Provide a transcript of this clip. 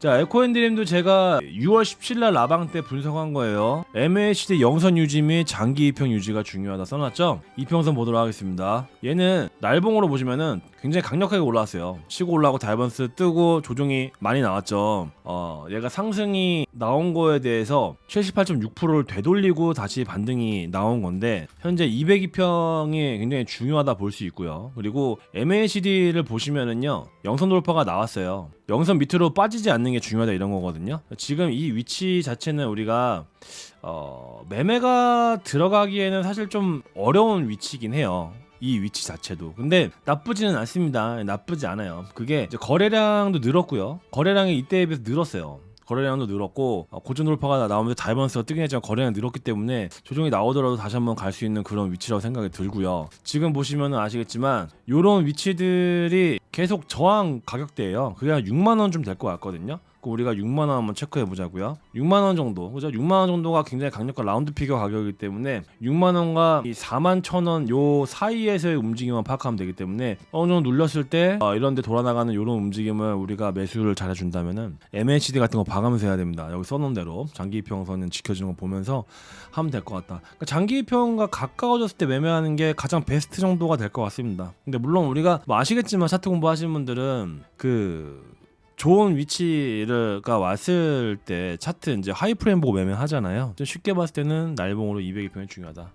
자 에코앤드림도 제가 6월 17일 라방 때 분석한 거예요. MACD 영선 유지 및 장기 이평 유지가 중요하다 써놨죠? 이평선 보도록 하겠습니다. 얘는 날봉으로 보시면은 굉장히 강력하게 올라왔어요. 치고 올라오고 다이번스 뜨고 조정이 많이 나왔죠. 어 얘가 상승이 나온 거에 대해서 78.6%를 되돌리고 다시 반등이 나온 건데 현재 202평이 굉장히 중요하다 볼 수 있고요 그리고 MACD를 보시면은요 영선 돌파가 나왔어요 영선 밑으로 빠지지 않는 게 중요하다 이런 거거든요. 지금 이 위치 자체는 우리가 어, 매매가 들어가기에는 사실 좀 어려운 위치이긴 해요. 이 위치 자체도. 근데 나쁘지는 않습니다. 나쁘지 않아요. 그게 거래량도 늘었고요. 거래량이 이때에 비해서 늘었어요. 거래량도 늘었고 어, 고전 돌파가 나오면서 다이번스가 뜨긴 했지만 거래량이 늘었기 때문에 조정이 나오더라도 다시 한번 갈 수 있는 그런 위치라고 생각이 들고요. 지금 보시면 아시겠지만 이런 위치들이 계속 저항 가격대예요. 그게 한 6만 원 좀 될 것 같거든요. 그 우리가 6만 원 한번 체크해 보자고요. 6만 원 정도, 그죠? 6만 원 정도가 굉장히 강력한 라운드 피겨 가격이기 때문에 6만 원과 이 4만 천 원 요 사이에서의 움직임만 파악하면 되기 때문에 어느 정도 눌렸을 때 어, 이런데 돌아나가는 이런 움직임을 우리가 매수를 잘해준다면은 MACD 같은 거 봐가면서 해야 됩니다. 여기 써놓은 대로 장기 이평선은 지켜주는 거 보면서 하면 될 것 같다. 그러니까 장기 이평과 가까워졌을 때 매매하는 게 가장 베스트 정도가 될 것 같습니다. 근데 물론 우리가 뭐 아시겠지만 차트 공부하시는 분들은 그 좋은 위치가 왔을 때 차트 이제 하이 프레임 보고 매매하잖아요. 좀 쉽게 봤을 때는 날봉으로 202평이 중요하다.